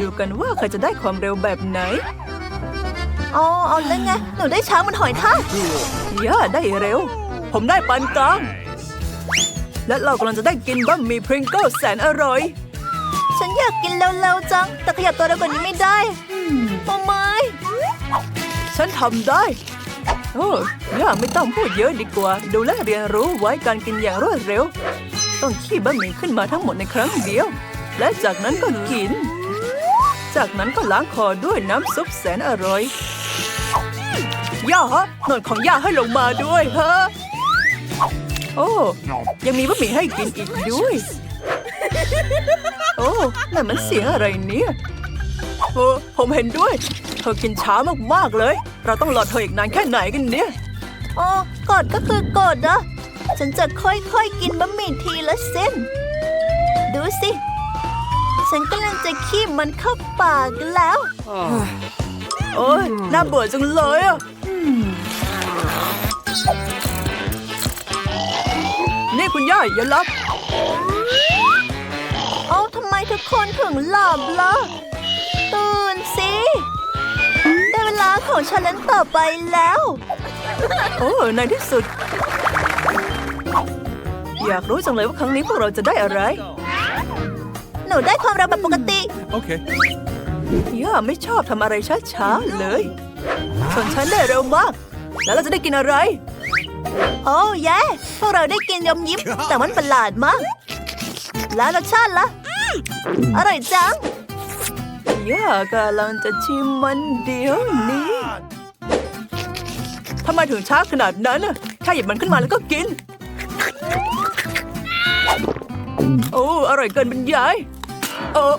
ดูกันว่าใครจะได้ความเร็วแบบไหน อ๋อเอาแล้วไง หนูได้ช้างมันหอยทากย่าได้เร็ว ผมได้ปานกลาง และเรากำลังจะได้กินบะหมี่พริงเกิลแสนอร่อย ฉันอยากกินเร็วๆจัง แต่ขยับตัวเร็วกว่านี้ไม่ได้โอ้ไม่ฉันทำได้ โอ้ย่าไม่ต้องพูดเยอะดีกว่า ดูและเรียนรู้ไว้การกินอย่างรวดเร็ว ต้องขี้บะหมี่ขึ้นมาทั้งหมดในครั้งเดียว และจากนั้นก็กิน จากนั้นก็ล้างคอด้วยน้ำซุปแสนอร่อยย่าฮะหนวดของย่าให้ลงมาด้วยฮะ โอ้ ยังมีบะหมี่ให้กินอีกด้วย โอ้นั่นมันเสียงอะไรเนี่ยโอ้ผมเห็นด้วย เธอกินช้ามากๆเลย เราต้องรอเธออีกนานแค่ไหนกันเนี่ยอ๋อกดก็คือกอดนะ ฉันจะค่อยๆกินบะหมี่ทีละเส้น ดูสิ ฉันกำลังจะคีบมันเข้าปากแล้ว โอ้ยน่าเบื่อจังเลยอะนี่คุณย่าอย่ารับเอ้าทำไมทุกคนถึงหลับล่ะ ตื่นสิ ได้เวลาของฉันนั้นต่อไปแล้ว โอ้ในที่สุด อยากรู้จังเลยว่าครั้งนี้พวกเราจะได้อะไร หนูได้ความเร็วแบบปกติ Okay. ย่าไม่ชอบทำอะไรช้าๆเลยส่วนฉันได้เร็วมาก แล้วเราจะได้กินอะไร โอ้แย่พวกเราได้กินยมยิ้ม แต่มันประหลาดมาก แล้วรสชาติล่ะ อร่อยจังย่ากำลังจะชิมมันเดี๋ยวนี้ทำไมถึงช้าขนาดนั้นน่ะแค่หยิบมันขึ้นมาแล้วก็กิน โอ้ อร่อยเกินบรรยาย เออ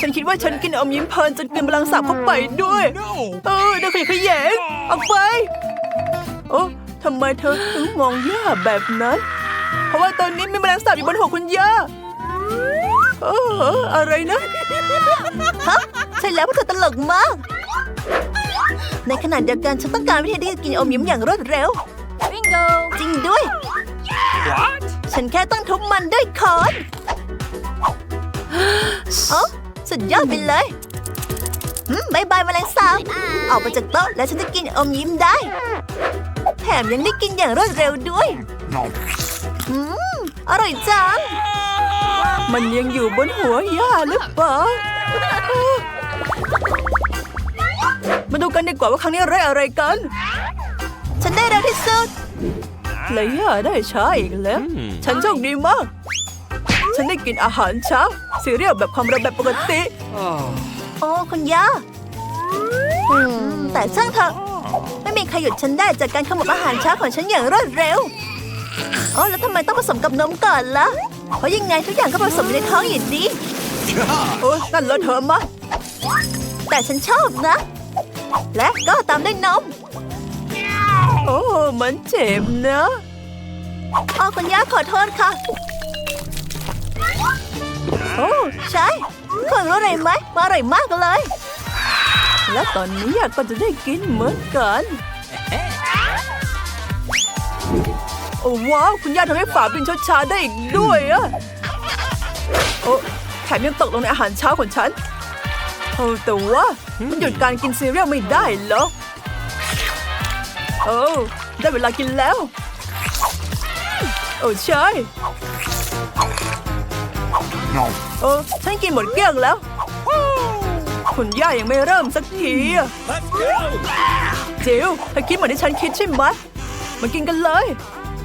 ฉันคิดว่าฉันกินอมยิ้มเพลินจนกินพลังสับเข้าไปด้วย No. เออเดี๋ยวขยะแขยงออกไป โอ้ทำไมเธอถึงมองย่าแบบนั้น เพราะว่าตอนนี้มีแมลงสาบอยู่บนหัวคุณย่าเอออะไรนะฮะใช่แล้วพวกเธอตลกมาก ในขณะเดียวกันฉันต้องการวิธีที่จะกินอมยิ้มอย่างรวดเร็ว Bingo! จริงด้วย What? ฉันแค่ต้องทุบมันด้วยคอน เอ้าสุดยอดไปเลยอืมบายบายแมลงสาบออกไปจากโต๊ะแล้วฉันจะกินอมยิ้มได้ แถมยังได้กินอย่างรวดเร็วด้วย No. อืมอร่อยจัง มันยังอยู่บนหัวย่าหรือเปล่า มาดูกันดีกว่าว่าครั้งนี้ได้อะไรกัน ฉันได้เร็วที่สุดและย่าได้ช้าอีกแล้ว ฉันโชคดีมาก ฉันได้กินอาหารเช้า ซีเรียลแบบความเร็วแบบปกติโอ้คุณย่าอืมแต่ช่างเถอะไม่มีใครหยุดฉันได้จากการขโมยอาหารเช้าของฉันอย่างรวดเร็วอ๋อแล้วทำไมต้องผสมกับนมก่อนล่ะเพราะยังไงทุกอย่างก็ผสมอยู่ในท้องอยู่ดีโอ้ยนั่นเลอะเทอะมากแต่ฉันชอบนะ และก็ตามด้วยนม โอ้มันเจ็บนะอ๋อคุณย่าขอโทษค่ะ โอ้ใช่คุณรู้อะไรไหมว่าอร่อยมากเลย และตอนนี้ยาก็จะได้กินเหมือนกันโอ้ว้าวคุณย่าทำให้ฝาเป็นชดชาได้อีกด้วยอะโอ้แถมยังตกลงในอาหารเช้าของฉันโอ้แต่ว่ามันหยุดการกินซีเรียลไม่ได้เหรอโอ้ได้เวลากินแล้วโอ้ใช่ No. โอ้ฉันกินหมดเกลี้ยงแล้ว คุณย่ายังไม่เริ่มสักทีอะ Let's go. จิวเธอคิดเหมือนที่ฉันคิดใช่ไหมมากินกันเลย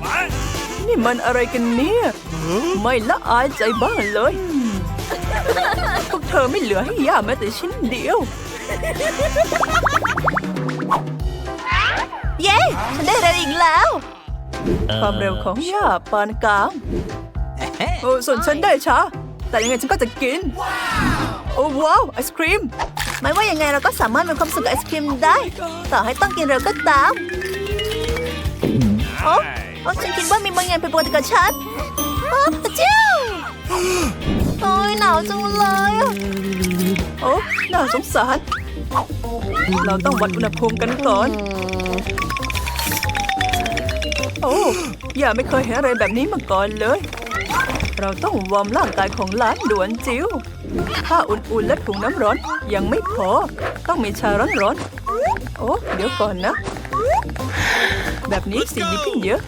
What? นี่มันอะไรกันเนี่ย ไม่ละอายใจบ้างเลย พวกเธอไม่เหลือให้ย่าแม้แต่ชิ้นเดียว เย้ ฉันได้เร็วอีกแล้ว ความเร็วของย่าปานกลางโอ้ส่วนฉันได้ช้า แต่ยังไงฉันก็จะกิน โอ้ว้าวไอศครีม ไม่ว่ายังไงเราก็สามารถมีความสุขกับไอศครีมได้ ต่อให้ต้องกินเร็วก็ตามโอ้โอ้ฉันคิดว่ามีบางอย่างผิดปกติกับฉันอ้าวตะเจ้าโอ้ยหนาวจังเลยอะโอ้น่าสงสาร เราต้องวัดอุณหภูมิกันก่อนโอ้ย่าไม่เคยเห็นอะไรแบบนี้มาก่อนเลย เราต้องวอร์มร่างกายของหลานด่วนจิวผ้าอุ่นๆและถุงน้ำร้อนยังไม่พอ ต้องมีชาร้อนๆ โอ้ เดี๋ยวก่อนนะ แบบนี้สีดีขึ้นเยอะ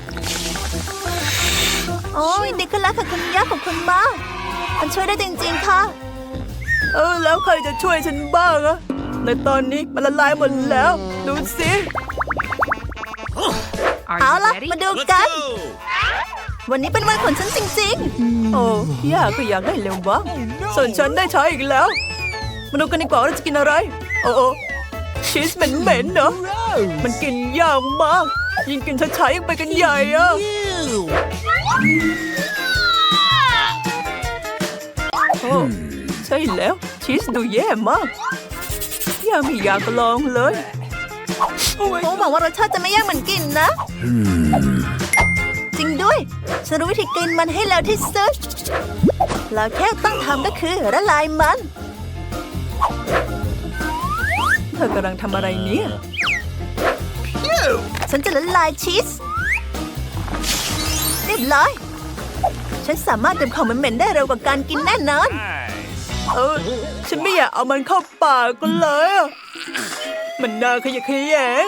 โอ้ยดีขึ้นแล้วค่ะคุณย่าขอบคุณมากมันช่วยได้จริงๆค่ะ เออ แล้วใครจะช่วยฉันบ้างอะในตอนนี้มันละลายหมดแล้ว ดูสิ Are เอา you ล่ะ ready? มาดูกัน วันนี้เป็นวันของฉันจริงโอ้ย่าก็อยากได้เร็วบ้างส่วนฉันได้ใช้อีกแล้ว มาดูกันดีกว่าว่าเราจะกินอะไร โอ้โอ้ชีสเหม็นๆเนอะมันกินยากมาก ยิ่งกินช้าๆยิ่งไปกันใหญ่อะโอ้ใช่แล้ว ชีสดูแย่มากย่าไม่อยากลองเลยๆโอ้หวังว่ารสชาติจะไม่ยากเหมือนกินนะจริง ด้วย ฉันรู้วิธีกินมันให้เร็วที่สุดเราแค่ต้องทำก็คือละลายมัน เธอกำลังทำอะไรเนี่ยฉันจะละลายชีสเรียบร้อย ฉันสามารถดื่มของเหม็นๆได้เร็วกว่าการกินแน่นอนเออฉันไม่อยากเอามันเข้าปากก็เลย มันน่าขยะแขยง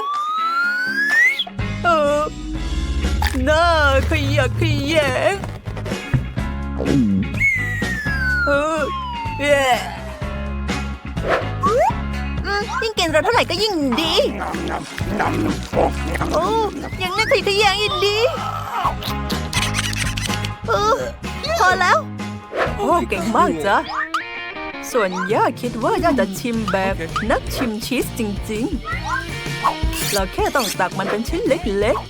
น่าขยะขยงเออแย่อืมยิ่งกินเราเท่าไหร่ก็ยิ่งดีโอ้ยังน่าขยะขยงอีกดีเออพอแล้ว โอ้เก่งมากจ้ะส่วนย่าคิดว่าย่าจะชิมแบบนักชิมชีสจริง ๆ เราแค่ต้องตักมันเป็นชิ้นเล็ก ๆ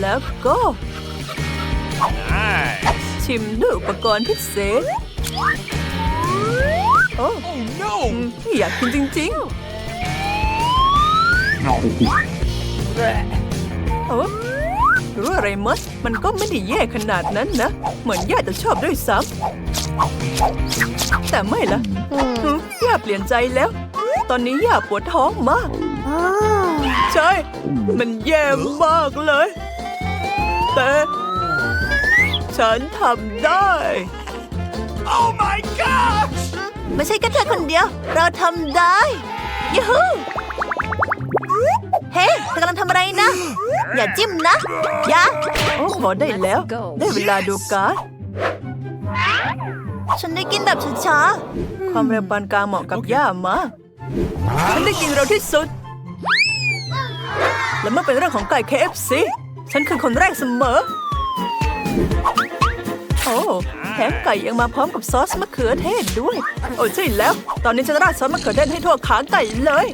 แล้วก็ Nice. ชิมด้วยอุปกรณ์พิเศษ โอ้ Oh no. อืมอยากกินจริง No. ๆโอ้รู้อะไรมัสมันก็ไม่ได้แย่ขนาดนั้นนะ เหมือนย่าจะชอบด้วยซ้ำแต่ไม่ละอืมย่าเปลี่ยนใจแล้ว ตอนนี้ย่าปวดท้องมาก ใช่ มันแย่มากเลย แต่ฉันทำได้ Oh my gosh. ไม่ใช่แค่เธอคนเดียว เราทำได้ยูฮูเฮ้เธอกำลังทำอะไรนะ อย่าจิ้มนะ อย่า โอ้พอได้แล้ว ได้เวลาดูการ์ดฉันได้กินแบบช้าความเร็วปานกลางเหมาะกับย่ามากฉันได้กินเร็วที่สุด และเมื่อเป็นเรื่องของไก่ KFC ฉันคือคนแรกเสมอ โอ้แถมไก่ยังมาพร้อมกับซอสมะเขือเทศด้วย โอ้ใช่แล้ว ตอนนี้ฉันราดซอสมะเขือเทศให้ทั่วขาไก่เลย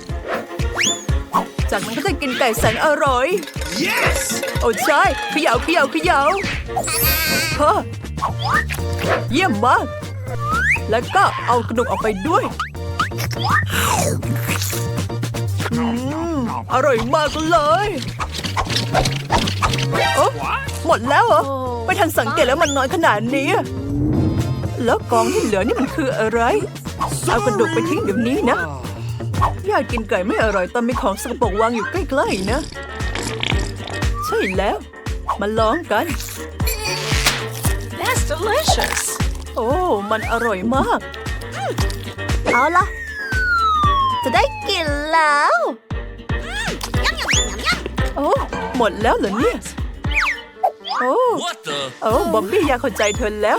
จากนั้นก็จะกินไก่แสนอร่อย Yes. โอ้ใช่เขย่าเขย่าเขย่าเฮ้อเยี่ยมมาก แล้วก็เอากระดูกออกไปด้วยอืมอร่อยมากเลย โอ้ What? หมดแล้วเหรอ ไม่ทันสังเกตแล้วมันน้อยขนาดนี้ แล้วกองที่เหลือนี่มันคืออะไร เอากระดูกไปทิ้งเดี๋ยวนี้นะ อยากกินไก่ไม่อร่อยตอนมีของสกปรกวางอยู่ใกล้ๆนะ ใช่แล้ว มาลองกัน That's delicious. โอ้ มันอร่อยมากๆเอาละจะได้กินแล้ว โอ้หมดแล้วเหรอเนี่ย โอ้ What the? โอ้บอบบี้อยากเข้าใจเธอแล้ว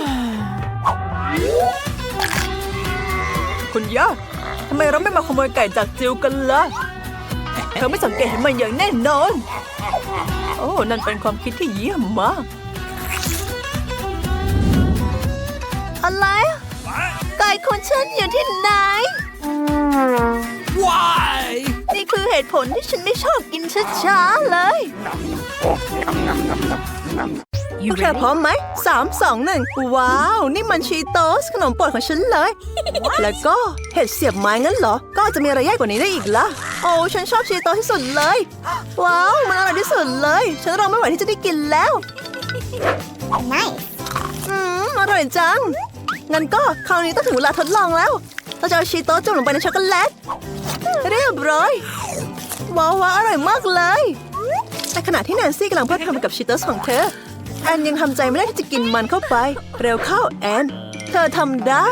คุณย่าทำไมเราไม่มาขโมยไก่จากจิวกันล่ะเธอไม่สังเกตเห็นมันอย่างแน่นอน โอ้ นั่นเป็นความคิดที่เยี่ยมมาก อะไร What? ไก่ของฉันอยู่ที่ไหน เหตุผลที่ฉันไม่ชอบกินช้าๆเลย You แค่พร้อมไหมสามสองหนึ่งว้าว นี่มันชีโตสขนมโปรดของฉันเลย แล้วก็เห็ดเสียบไม้งั้นเหรอ ก็อาจจะมีอะไรแย่กว่านี้ได้อีกล่ะ โอ้ฉันชอบชีโตที่สุดเลย ว้าว มันอร่อยที่สุดเลย ฉันรอไม่ไหวที่จะได้กินแล้วอืมอร่อยจัง งั้นก็คราวนี้ต้องถึงเวลาทดลองแล้ว เราจะเอาชีโตจุ่มลงไปในช็อกโกแลต เรียบร้อย ว้าวว้าอร่อยมากเลยในขณะที่แนนซี่กำลังเพลิดเพลินกับชีโตอร์สของเธอ แอนยังทำใจไม่ได้ที่จะกินมันเข้าไป เร็วเข้าแอน เธอทำได้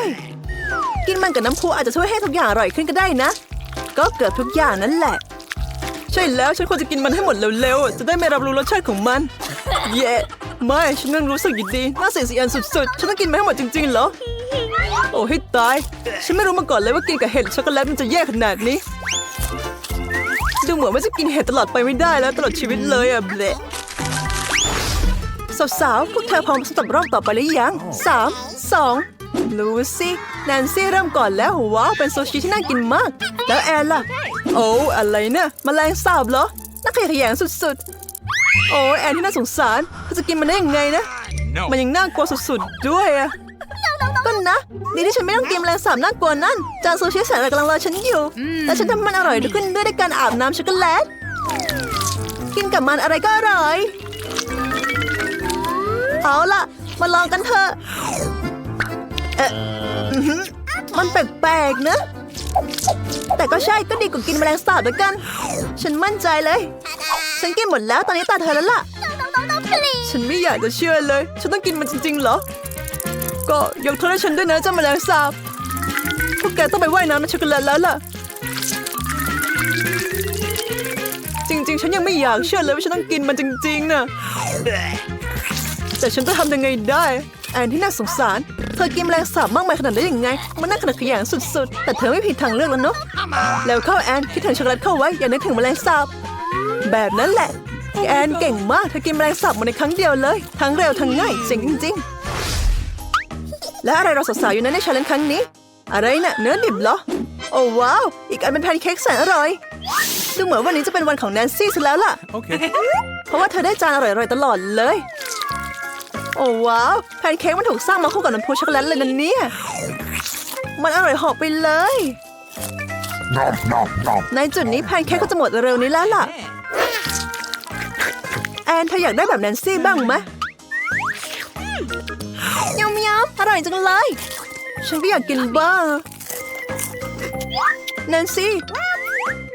กินมันกับน้ำพุอาจจะช่วยให้ทุกอย่างอร่อยขึ้นก็ได้นะ ก็เกือบทุกอย่างนั่นแหละ ใช่แล้วฉันควรจะกินมันให้หมดเร็วๆจะได้ไม่รับรู้รสชาติของมัน เย่ไม่ฉันยังรู้สึกดีน่าเสียสีอันสุดๆ ฉันต้องกินมันให้หมดจริงๆเหรอโอ้ให้ตาย ฉันไม่รู้มาก่อนเลยว่ากินกับเห็ดช็อกโกแลตมันจะแย่ขนาดนี้ ดูเหมือนว่าจะกินเห็ดตลอดไปไม่ได้แล้วตลอดชีวิตเลยอะเบลสาวๆพวกเธอพร้อมสำหรับรอบต่อไปหรือยังสามสองรู้สิแนนซี่เริ่มก่อนแล้วว้าวเป็นซูชิที่น่ากินมาก แล้วแอนล่ะ โอ้อะไรเนี่ยมแมลงสาบเหรอน่าขยะแขยงสุดๆ โอ้แอนที่น่าสงสารเธอจะกินมันได้ยังไงนะ มันยังน่ากลัวสุดๆด้วยอะ ก็นะ ดีที่ฉันไม่ต้องกินแมลงสาบน่ากลัวนั่น จานซูชิแสนอร่อยกำลังรอฉันอยู่ และฉันทำมันอร่อยขึ้นด้วยด้วยการอาบน้ำช็อกโกแลต กินกับมันอะไรก็อร่อย เอาล่ะ มาลองกันเถอะเอ๊ะอื้อหือมันแปลกๆนะ แต่ก็ใช่ก็ดีกว่ากินแมลงสาบด้วยกัน ฉันมั่นใจเลย ฉันกินหมดแล้วตอนนี้ตาเธอแล้วล่ะ ฉันไม่อยากจะเชื่อเลย ฉันต้องกินมันจริงๆเหรอ ก็ยกโทษให้ฉันด้วยนะเจ้าแมลงสาบพวกแกต้องไปว่ายน้ำในช็อกโกแลตแล้วล่ะ จริง ๆ ฉันยังไม่อยากเชื่อเลยว่าฉันต้องกินมันจริงๆนะแต่ฉันจะทำยังไงได้ แอนที่น่าสงสาร เธอกินแมลงสาบมากมายขนาดได้ยังไง มันน่าขนาดขยงสุดๆ แต่เธอไม่ผิดทางเลือกแล้วเนาะแล้วเข้าแอนคิดถึงช็อกโกแลตเข้าไว้อย่านึกถึงแมลงสาบแบบนั้นแหละแอนเก่งมากเธอกินแมลงสาบหมดในครั้งเดียวเลย ทั้งเร็วทั้งง่ายเจ๋งจริง ๆ และอะไรเราสาวๆอยู่นั้นในชาเลนจ์ครั้งนี้ อะไรน่ะเนื้อดิบเหรอ โอ้ว้าว อีกอันเป็นแพนเค้กแสนอร่อย ดูเหมือนวันนี้จะเป็นวันของแนนซี่ซะแล้วล่ะ Okay. เพราะว่าเธอได้จานอร่อยๆตลอดเลย โอ้ว้าว แพนเค้กมันถูกสร้างมาคู่กับน้ำพุช็อกโกแลตเลยนะเนี่ย มันอร่อยเหอบไปเลย Nom nom nom. ในจุดนี้แพนเค้กก็จะหมดเร็วนี้แล้วล่ะ แอนเธออยากได้แบบแนนซี่บ้างไหม ร่อยจังเลย ฉันก็อยากกินบ้างแนนซี่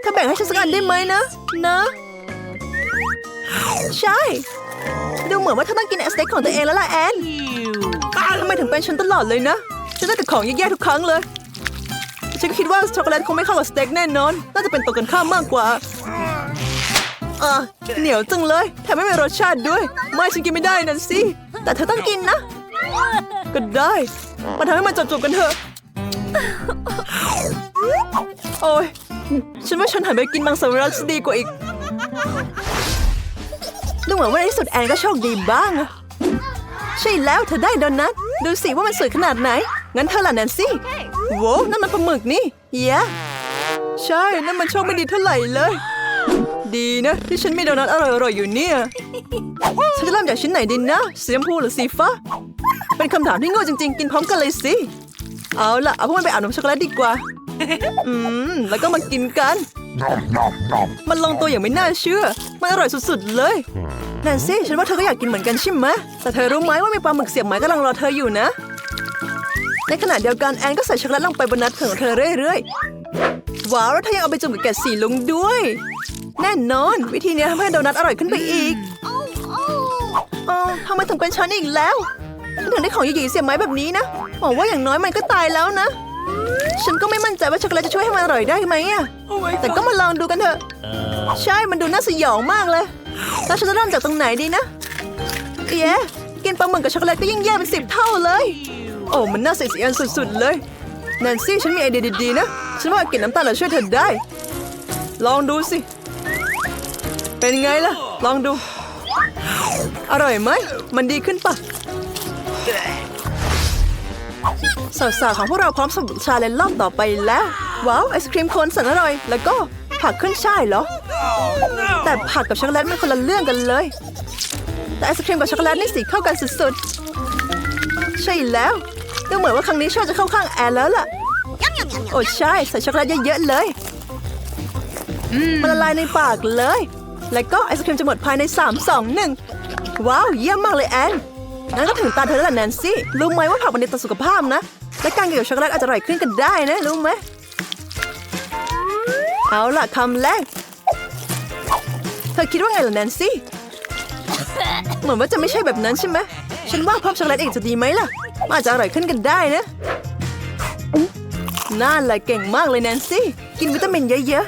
เธอแบ่งให้ฉันสักอันได้ไหมนะ นะ ใช่ ดูเหมือนว่าเธอต้องกินสเต็กของตัวเองแล้วล่ะแอนทำไมถึงเป็นฉันตลอดเลยนะ ฉันได้แต่ของแย่ๆทุกครั้งเลย ฉันคิดว่าช็อกโกแลตคงไม่เข้ากับสเต็กแน่นอน น่าจะเป็นตัวกันข้ามมากกว่าอะเหนียวจังเลย แถมไม่มีรสชาติด้วย ไม่ฉันกินไม่ได้นั่นสิ แต่เธอต้องกินนะ ก็ได้ มาทำให้มันจบๆกันเถอะ โอ้ย ฉันว่าฉันหันไปกินมังสวิรัตจะดีกว่าอีก ดูเหมือนว่าในที่สุดแอนก็โชคดีบ้าง ใช่แล้วเธอได้โดนัทดูสิว่ามันสวยขนาดไหน งั้นเธอล่ะแนนซี่โว้วนั่นมันปลาหมึกนี่เย้ใช่ นั่นมันโชคไม่ดีเท่าไหร่เลย ดีนะ ที่ฉันมีโดนัทอร่อยๆอยู่เนี่ย ฉันจะเริ่มจากชิ้นไหนดีนะสีชมพูหรือสีฟ้า เป็นคำถามที่โง่จริงๆ กินพร้อมกันเลยสิ เอาล่ะ เอาพวกมันไปอาบน้ำช็อกโกแลตดีกว่า อืม แล้วก็มากินกัน Nom nom nom. มันลงตัวอย่างไม่น่าเชื่อ มันอร่อยสุดๆ เลยแนนซี่ฉันว่าเธอก็อยากกินเหมือนกันใช่ไหมแต่เธอรู้ไหมว่ามีปลาหมึกเสียบไม้กำลังรอเธออยู่นะ ในขณะเดียวกันแอนก็ใส่ช็อกโกแลตลงไปบนนัดของเธอเรื่อยๆ ว้าวแล้วเธอยังเอาไปจุ่มกับแกะสีลงด้วย แน่นอน วิธีนี้ทำให้โดนัทอร่อยขึ้นไปอีก อ๋อทำไมถึงเป็นฉันอีกแล้วฉันถึงได้ของหยีๆเสียบไม้แบบนี้นะหวังว่าอย่างน้อยมันก็ตายแล้วนะ ฉันก็ไม่มั่นใจว่าช็อกโกแลตจะช่วยให้มันอร่อยได้ไหมอะ Oh my แต่ก็มาลองดูกันเถอะ ใช่มันดูน่าสยองมากเลย แล้วฉันจะเริ่มจากตรงไหนดีนะเย้กินปลาหมึกกับช็อกโกแลตก็ยิ่งแย่เป็นสิบเท่าเลย โอ้มันน่าเสียดสีอันสุดๆเลยแนนซี่ฉันมีไอเดียดีๆนะ ฉันว่ากลิ่นน้ำตาลจะช่วยเธอได้ ลองดูสิ เป็นไงล่ะ ลองดู อร่อยไหม มันดีขึ้นปะสาวๆของพวกเราพร้อมสำหรับชาเลนจ์รอบต่อไปแล้ว ว้าว ไอศครีมโคนแสันอร่อย แล้วก็ผักขึ้นช่ายเหรอ แต่ผักกับช็อกโกแลตมันคนละเรื่องกันเลย แต่ไอศครีมกับช็อกโกแลตนี่สีเข้ากันสุดๆ ใช่แล้ว ดูเหมือนว่าครั้งนี้ชาจะเข้าข้างแอนแล้วล่ะ โอ้ใช่ ใส่ช็อกโกแลตเยอะๆเลยมันละลายในปากเลย แล้วก็ไอศครีมจะหมดภายใน 3 2 1 ว้าว เยี่ยมมากเลยแอนงั้นก็ถึงตาเธอแล้วแนนซี่ รู้ไหมว่าผักมันดีต่อสุขภาพนะ และการกินกับช็อกโกแลตอาจจะอร่อยขึ้นกันได้นะ รู้ไหม เอาล่ะคำแรก เธอคิดว่าไงล่ะแนนซี่ เหมือนว่าจะไม่ใช่แบบนั้นใช่ไหม ฉันว่าพอบช็อกโกแลตเองจะดีไหมล่ะ มันอาจจะอร่อยขึ้นกันได้นะน่าแหละเก่งมากเลยแนนซี่ กินวิตามินเยอะ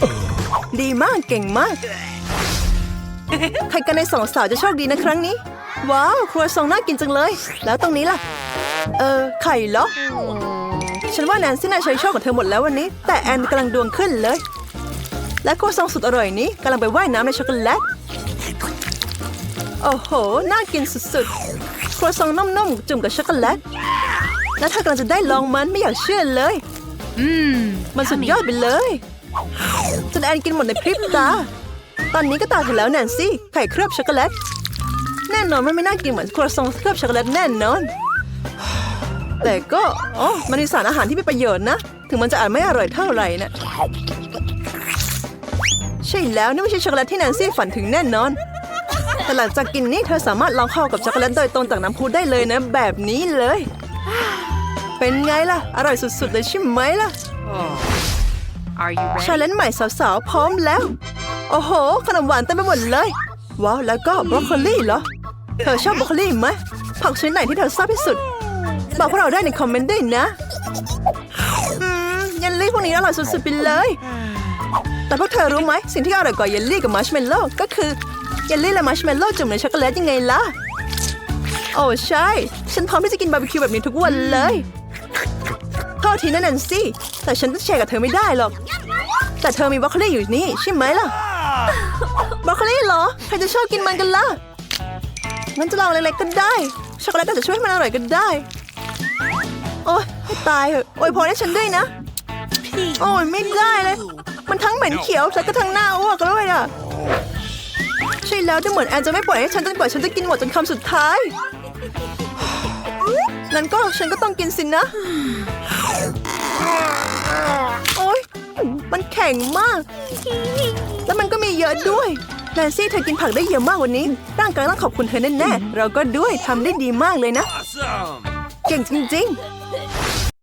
ๆ ดีมากเก่งมาก ใครกันในสองสาวจะโชคดีนะครั้งนี้ ว้าว ครัวซองน่ากินจังเลย แล้วตรงนี้ล่ะ เออ ไข่เหรอ ฉันว่าแนนซี่น่าใช้โชคของเธอหมดแล้ววันนี้ แต่แอนกำลังดวงขึ้นเลย และครัวซองสุดอร่อยนี้กำลังไปว่ายน้ำในช็อกโกแลต โอ้โห น่ากินสุดๆ ครัวซองนุ่มๆ จุ่มกับช็อกโกแลต แล้วเธอกำลังจะได้ลองมันไม่อยากเชื่อเลยมันสุดยอดไปเลยจนแอนกินหมดในพริบตา ตอนนี้ก็ตาเธอแล้วแนนซี่ไข่เคลือบช็อกโกแลตแน่นอนมันไม่น่ากินเหมือนครัวซองเคลือบช็อกโกแลตแน่นอน แต่ก็อ๋อมันมีสารอาหารที่มีประโยชน์นะ ถึงมันจะอาจไม่อร่อยเท่าไหร่นะใช่แล้วนี่ไม่ใช่ช็อกโกแลตที่แนนซี่ฝันถึงแน่นอนแต่หลังจากกินนี้เธอสามารถลองเข้ากับช็อกโกแลตโดยตรงจากน้ำพุได้เลยนะ แบบนี้เลย เป็นไงล่ะ อร่อยสุดๆเลยใช่ไหมล่ะ Are you ชา ready? เลนจ์ใหม่สาวๆ พร้อมแล้ว โอ้โห ขนมหวานเต็มไปหมดเลย ว้าว แล้วก็บรอกโคลีเหรอ เธอชอบบรอกโคลีไหมผักชนิดไหนที่เธอชอบที่สุด บอกพวกเราได้ในคอมเมนต์ด้วยนะอืมเยลลี่พวกนี้อร่อยสุดๆไปเลย แต่พวกเธอรู้ไหมสิ่งที่อร่อยกว่าเยลลี่กับมัชเมลโล่ก็คือเยลลี่และมัชเมลโล่จุ่มในช็อกโกแลตยังไงล่ะ โอ้ใช่ ฉันพร้อมที่จะกินบาร์บีคิวแบบนี้ทุกวันเลยโทษทีนะแนนซี่แต่ฉันจะแชร์กับเธอไม่ได้หรอก แต่เธอมีบรอกโคลีอยู่นี่ใช่ไหมล่ะ ลีเหรอ ใครจะชอบกินมันกันล่ะงั้นจะลองเล็กๆก็ได้ ช็อกโกแลตอาจจะช่วยให้มันอร่อยก็ได้ โอ๊ยตายเหอะโอ้ยพอให้ฉันด้วยนะ โอ้ยไม่ได้เลย มันทั้งเหม็นเขียวแล้วก็ทั้งหน้าอ้วกด้วยอะใช่แล้วดูเหมือนแอนจะไม่ปล่อยให้ฉันจนกว่าฉันจะกินหมดจนคำสุดท้ายงั้นก็ฉันก็ต้องกินสินะ โอ๊ยมันแข็งมาก แล้วมันก็มีเยอะด้วย แนนซี่เธอกินผักได้เยอะมากวันนี้ ร่างกายต้องขอบคุณเธอแน่ๆ เราก็ด้วยทำได้ดีมากเลยนะ Awesome! เก่งจริง